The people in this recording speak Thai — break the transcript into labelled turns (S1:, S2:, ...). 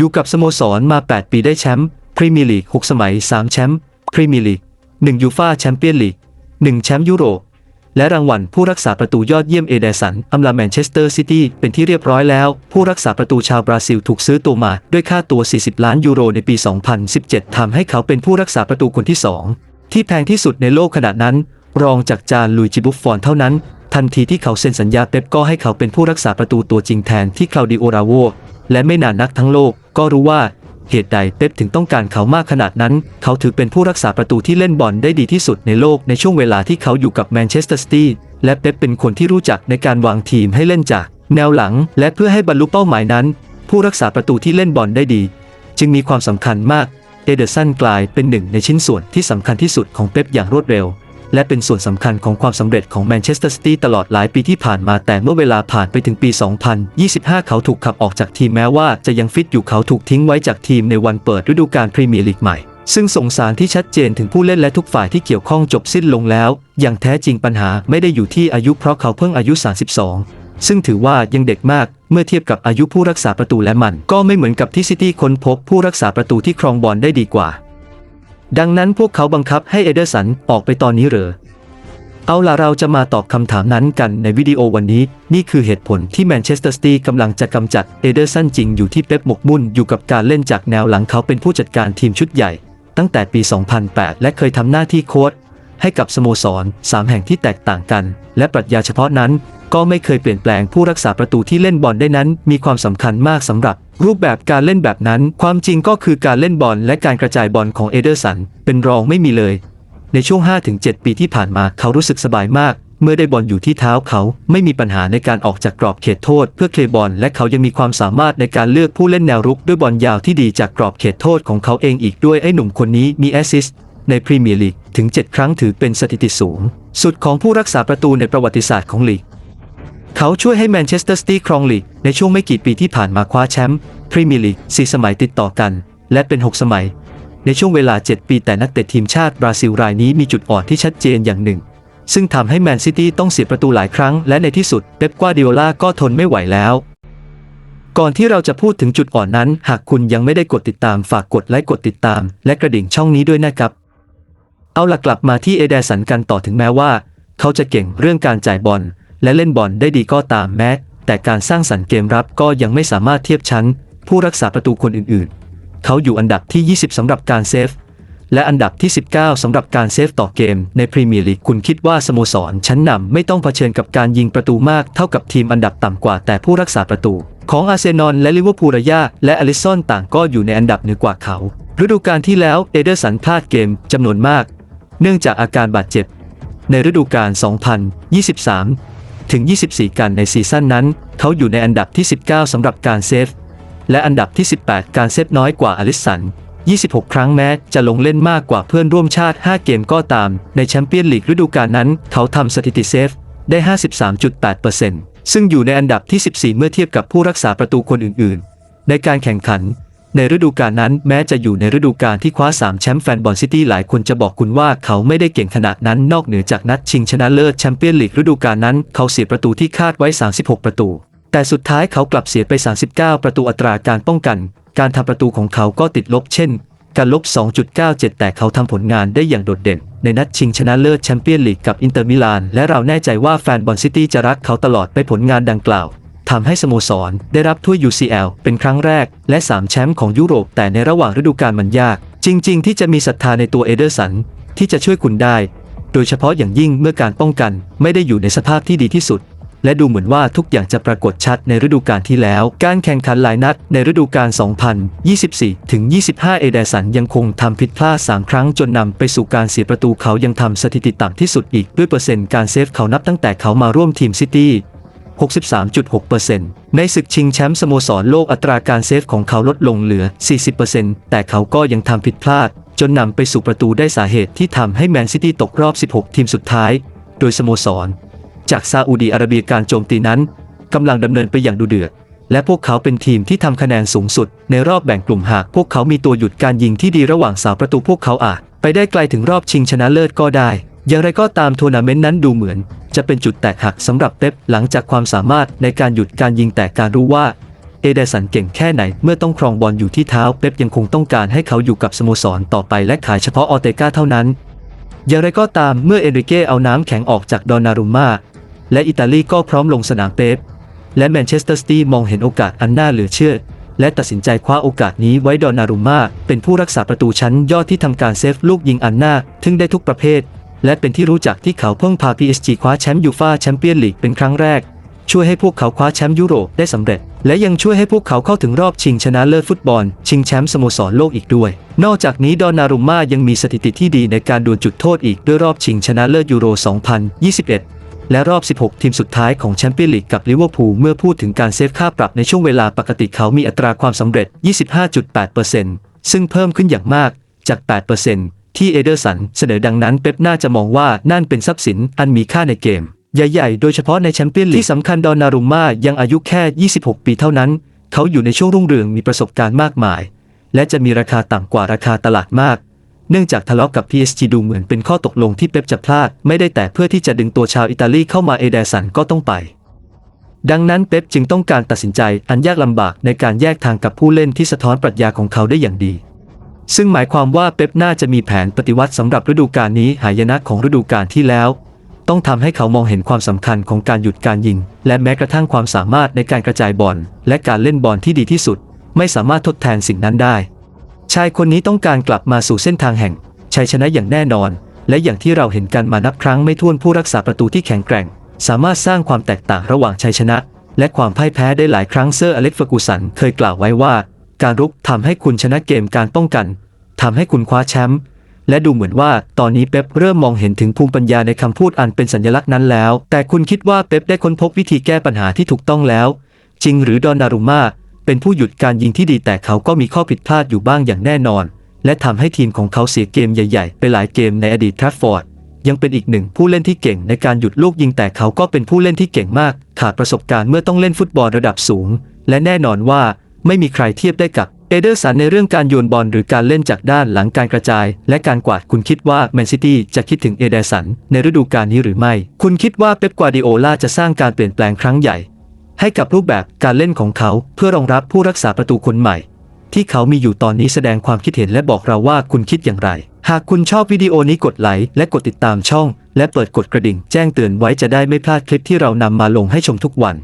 S1: อยู่กับสโมสรมา 8 ปีได้แชมป์พรีเมียร์ลีก 6 สมัย 3 แชมป์พรีเมียร์ลีก 1 ยูฟาแชมเปี้ยนลีก 1 แชมป์ยุโรป และรางวัลผู้รักษาประตูยอดเยี่ยมเอเดสันอำลาแมนเชสเตอร์ซิตี้เป็นที่เรียบร้อยแล้ว ผู้รักษาประตูชาวบราซิลถูกซื้อตัวมาด้วยค่าตัว 40 ล้านยูโรในปี 2017 ทำให้เขาเป็นผู้รักษาประตูคนที่ 2 ที่แพงที่สุดในโลกขณะนั้น รองจากจานลุยจิบุฟฟอนเท่านั้น ทันทีที่เขาเซ็นสัญญาเป๊ปก็ให้เขาเป็นผู้รักษาประตูตัวจริงแทนที่คลาวดิโอราโวและไม่นานนักทั้งโลกก็รู้ว่าเหตุใดเป๊ปถึงต้องการเขามากขนาดนั้น เขาถือเป็นผู้รักษาประตูที่เล่นบอลได้ดีที่สุดในโลกในช่วงเวลาที่เขาอยู่กับแมนเชสเตอร์ซิตี้และเป๊ปเป็นคนที่รู้จักในการวางทีมให้เล่นจาก แนวหลัง และเพื่อให้บรรลุเป้าหมายนั้น ผู้รักษาประตูที่เล่นบอลได้ดี จึงมีความสำคัญมาก เอเดอร์สันกลายเป็นหนึ่งในชิ้นส่วนที่สำคัญที่สุดของเป๊ปอย่างรวดเร็ว และเป็นส่วนสำคัญของความสำเร็จของแมนเชสเตอร์ซิตี้ตลอดหลายปีที่ผ่านมาแต่เมื่อเวลาผ่านไปถึงปี 2025 เขาถูกขับออกจากทีมแม้ว่าจะยังฟิตอยู่เขาถูกทิ้งไว้จากทีมในวันเปิดฤดูกาลพรีเมียร์ลีกใหม่ ซึ่งส่งสารที่ชัดเจนถึงผู้เล่นและทุกฝ่ายที่เกี่ยวข้องจบสิ้นลงแล้ว อย่างแท้จริงปัญหาไม่ได้อยู่ที่อายุเพราะเขาเพิ่งอายุ 32ซึ่งถือว่ายังเด็กมากเมื่อเทียบกับอายุผู้รักษาประตูและมัน ก็ไม่เหมือนกับที่ซิตี้ค้นพบผู้รักษาประตูที่ครองบอลได้ดีกว่า ดังนั้นพวกเขาบังคับให้เอเดอร์สันออกไปตอนนี้เหรอ เอาล่ะเราจะมาตอบคำถามนั้นกันในวิดีโอวันนี้ นี่คือเหตุผลที่แมนเชสเตอร์ซิตี้กำลังจะกำจัดเอเดอร์สันจริงอยู่ที่เป๊ปหมกมุ่นอยู่กับการเล่นจากแนวหลังเขาเป็นผู้จัดการทีมชุดใหญ่ ตั้งแต่ปี 2008 และเคยทำหน้าที่โค้ชให้กับสโมสร 3 แห่งที่แตกต่างกัน และปรัชญาเฉพาะนั้น ก็ไม่เคยเปลี่ยนแปลงผู้รักษาประตูที่เล่นบอลได้นั้น มีความสำคัญมากสำหรับ รูปแบบการเล่นแบบนั้น ความจริงก็คือการเล่นบอลและการกระจายบอลของเอเดอร์สัน เป็นรองไม่มีเลย ในช่วง 5-7 ปีที่ผ่านมาเขารู้สึกสบายมาก เมื่อได้บอลอยู่ที่เท้าเขา ไม่มีปัญหาในการออกจากกรอบเขตโทษ เพื่อเคลียร์บอลและเขายังมีความสามารถในการเลือกผู้เล่นแนวรุกด้วยบอลยาวที่ดีจากกรอบเขตโทษของเขาเองอีกด้วยไอ้หนุ่มคนนี้มีแอสซิสต์ในพรีเมียร์ลีกถึง 7 ครั้งถือเป็นสถิติสูง สุดของผู้รักษาประตูในประวัติศาสตร์ของลีก เขาช่วยให้แมนเชสเตอร์ซิตี้ครองลีกในช่วงไม่กี่ปีที่ผ่านมาคว้าแชมป์พรีเมียร์ลีก4สมัยติดต่อกัน และเป็น 6 สมัย ในช่วงเวลา 7 ปีแต่นักเตะทีมชาติบราซิลรายนี้มีจุดอ่อนที่ชัดเจนอย่างหนึ่ง ซึ่งทำให้แมนซิตี้ต้องเสียประตูหลายครั้งและในที่สุดเป๊ปกวาดิโอลาก็ทนไม่ไหวแล้วก่อนที่เราจะพูดถึงจุดอ่อนนั้น หากคุณยังไม่ได้กดติดตามฝากกดไลค์กดติดตาม และกระดิ่งช่องนี้ด้วยนะครับ เอาหลักกลับมาที่เอเดสันกันต่อถึงแม้ว่า เขาจะเก่งเรื่องการจ่ายบอล และเล่นบอลได้ดีก็ตามแม้ แต่การสร้างสรรค์เกมรับก็ยังไม่สามารถเทียบชั้น ผู้รักษาประตูคนอื่นๆ เขาอยู่อันดับที่ 20สำหรับการเซฟ และอันดับที่ 19สำหรับการเซฟต่อเกมในพรีเมียร์ลีกคุณคิดว่าสโมสรชั้นนำไม่ต้องเผชิญกับการยิงประตูมากเท่ากับทีมอันดับต่ำกว่าแต่ผู้รักษาประตู ของอาร์เซนอลและลิเวอร์พูลระยะและอลิสันต่างก็อยู่ในอันดับเหนือกว่าเขา ฤดูกาลที่แล้วเอเดอร์สันพลาดเกมจำนวนมาก เนื่องจากอาการบาดเจ็บ ในฤดูกาล2023 ถึง 24 กันในซีซั่นนั้น เขาอยู่ในอันดับที่ 19 สำหรับการเซฟ และอันดับที่ 18 การเซฟน้อยกว่าอลิสัน 26 ครั้งแม้จะลงเล่นมากกว่าเพื่อนร่วมชาติ 5 เกมก็ตาม ในแชมเปี้ยนลีกฤดูกาลนั้น เขาทำสถิติเซฟได้ 53.8%ซึ่งอยู่ในอันดับที่ 14 เมื่อเทียบกับผู้รักษาประตูคนอื่น ๆ ในการแข่งขัน ในฤดูกาลนั้นแม้จะอยู่ในฤดูกาลที่คว้า 3 แชมป์แฟนบอลซิตี้หลายคนจะบอกคุณว่าเขาไม่ได้เก่งขนาดนั้นนอกเหนือจากนัดชิงชนะเลิศแชมเปี้ยนลีกฤดูกาลนั้น เขาเสียประตูที่คาดไว้ 36 ประตู แต่สุดท้ายเขากลับเสียไป 39 ประตูอัตราการป้องกัน การทำประตูของเขาก็ติดลบเช่น การลบ 2.97 แต่เขาทำผลงานได้อย่างโดดเด่น ในนัดชิงชนะเลิศแชมเปี้ยนลีกกับอินเตอร์มิลานและเราแน่ใจว่าแฟนบอลซิตี้จะรักเขาตลอดไปผลงานดังกล่าว ทำให้สโมสรได้รับถ้วย UCL เป็นครั้งแรก และ 3 แชมป์ของยุโรป แต่ในระหว่างฤดูกาลมันยาก จริง ๆ ที่จะมีศรัทธาในตัวเอเดอร์สัน ที่จะช่วยคุณได้ โดยเฉพาะอย่างยิ่งเมื่อการป้องกันไม่ได้อยู่ในสภาพที่ดีที่สุด และดูเหมือนว่าทุกอย่างจะปรากฏชัดในฤดูกาลที่แล้ว การแข่งขันหลายนัดในฤดูกาล 2024 ถึง 25 เอเดสันยังคงทำผิดพลาด 3 ครั้งจนนำไปสู่การเสียประตูเขายังทำสถิติต่ำที่สุดอีกด้วยเปอร์เซ็นต์การเซฟเขานับตั้งแต่เขามาร่วมทีมซิตี้ 63.6%ในศึกชิงแชมป์สโมสรโลกอัตราการเซฟของเขาลดลงเหลือ 40%แต่เขาก็ยังทำผิดพลาด จนนำไปสู่ประตูได้สาเหตุที่ทำให้แมนซิตี้ตกรอบ 16 ทีมสุดท้าย โดยสโมสร จากซาอุดีอาระเบียการโจมตีนั้นกำลังดำเนินไปอย่างดุเดือด และพวกเขาเป็นทีมที่ทำคะแนนสูงสุด ในรอบแบ่งกลุ่มหากพวกเขามีตัวหยุดการยิงที่ดีระหว่างสาวประตูพวกเขาอาจไปได้ไกลถึงรอบชิงชนะเลิศก็ได้ อย่างไรก็ตามทัวร์นาเมนต์นั้นดูเหมือน จะเป็นจุดแตกหักสำหรับเป๊ปหลังจากความสามารถในการหยุดการยิงแต่การรู้ว่าเอเดสันเก่งแค่ไหนเมื่อต้องครองบอลอยู่ที่เท้าเป๊ปยังคงต้องการให้เขาอยู่กับสโมสรต่อไปและขายเฉพาะออเตกาเท่านั้น อย่างไรก็ตามเมื่อเอริเก้เอาน้ำแข็งออกจากดอนนารุมมาและอิตาลีก็พร้อมลงสนามเป๊ปและแมนเชสเตอร์ซิตี้มองเห็นโอกาสอันน่าเหลือเชื่อ และตัดสินใจคว้าโอกาสนี้ไว้ดอนนารุมมาเป็นผู้รักษาประตูชั้นยอดที่ทำการเซฟลูกยิงอันน่าทึ่งได้ทุกประเภท และเป็นที่รู้จักที่เขาเพิ่งพา PSG คว้าแชมป์ยูฟาแชมเปี้ยนลีกเป็นครั้งแรก ช่วยให้พวกเขาคว้าแชมป์ยุโรปได้สำเร็จ และยังช่วยให้พวกเขาเข้าถึงรอบชิงชนะเลิศฟุตบอล ชิงแชมป์สโมสรโลกอีกด้วย นอกจากนี้ดอนนารุมมายังมีสถิติที่ดีในการดวลจุดโทษอีกด้วยรอบชิงชนะเลิศยูโร 2021และรอบ 16 ทีมสุดท้ายของแชมเปี้ยนลีกกับลิเวอร์พูลเมื่อพูดถึงการเซฟค่าปรับในช่วงเวลาปกติเขามีอัตราความสำเร็จ 25.8%ซึ่งเพิ่มขึ้นอย่างมากจาก 8% ที่เอเดอร์สันเสนอดังนั้นเป๊ปน่าจะมองว่านั่นเป็นทรัพย์สินอันมีค่าในเกม ใหญ่ๆ โดยเฉพาะในแชมเปี้ยนลีกที่สำคัญดอนนารุมมายังอายุแค่ 26 ปีเท่านั้น เขาอยู่ในช่วงรุ่งเรืองมีประสบการณ์มากมาย และจะมีราคาต่ำกว่าราคาตลาดมาก เนื่องจากทะเลาะกับ PSG ดูเหมือนเป็นข้อตกลงที่เป๊ปจะพลาด ไม่ได้แต่เพื่อที่จะดึงตัวชาวอิตาลีเข้ามาเอเดอร์สันก็ต้องไปดังนั้นเป๊ปจึงต้องการตัดสินใจอันยากลำบากในการแยกทางกับผู้เล่นที่สะท้อนปรัชญาของเขาได้อย่างดี ซึ่งหมายความว่าเป๊ปน่าจะมีแผนปฏิวัติสำหรับฤดูกาลนี้หายนะของฤดูกาลที่แล้ว ต้องทำให้เขามองเห็นความสำคัญของการหยุดการยิง และแม้กระทั่งความสามารถในการกระจายบอลและการเล่นบอลที่ดีที่สุด ไม่สามารถทดแทนสิ่งนั้นได้ ชายคนนี้ต้องการกลับมาสู่เส้นทางแห่งชัยชนะอย่างแน่นอน และอย่างที่เราเห็นกันมานับครั้งไม่ถ้วนผู้รักษาประตูที่แข็งแกร่ง สามารถสร้างความแตกต่างระหว่างชัยชนะ และความพ่ายแพ้ได้หลายครั้งเซอร์อเล็กซ์เฟอร์กูสันเคยกล่าวไว้ว่า การรุกทำให้คุณชนะเกมการป้องกันทำให้คุณคว้าแชมป์และดูเหมือนว่าตอนนี้เป๊ปเริ่มมองเห็นถึงภูมิปัญญาในคำพูดอันเป็นสัญลักษณ์นั้นแล้ว แต่คุณคิดว่าเป๊ปได้ค้นพบวิธีแก้ปัญหาที่ถูกต้องแล้ว จริงหรือดอนนารุม่าเป็นผู้หยุดการยิงที่ดีแต่เขาก็มีข้อผิดพลาดอยู่บ้างอย่างแน่นอน และทำให้ทีมของเขาเสียเกมใหญ่ ๆ ไปหลายเกมในอดีตทรัฟฟอร์ดยังเป็นอีกหนึ่งผู้เล่นที่เก่งในการหยุดลูกยิงแต่เขาก็เป็นผู้เล่นที่เก่งมาก ขาดประสบการณ์เมื่อต้องเล่นฟุตบอลระดับสูง และแน่นอนว่า ไม่มีใครเทียบได้กับเอเดอร์สันในเรื่องการโยนบอลหรือการเล่นจากด้านหลังการกระจาย และการกวาดคุณคิดว่าแมนซิตี้จะคิดถึงเอเดอร์สันในฤดูกาลนี้หรือไม่ คุณคิดว่าเป๊ปกวาร์ดิโอลาจะสร้างการเปลี่ยนแปลงครั้งใหญ่ ให้กับรูปแบบการเล่นของเขาเพื่อรองรับผู้รักษาประตูคนใหม่ ที่เขามีอยู่ตอนนี้แสดงความคิดเห็นและบอกเราว่าคุณคิดอย่างไร หากคุณชอบวิดีโอนี้กดไลค์และกดติดตามช่อง และเปิดกดกระดิ่งแจ้งเตือนไว้จะได้ไม่พลาดคลิปที่เรานำมาลงให้ชมทุกวัน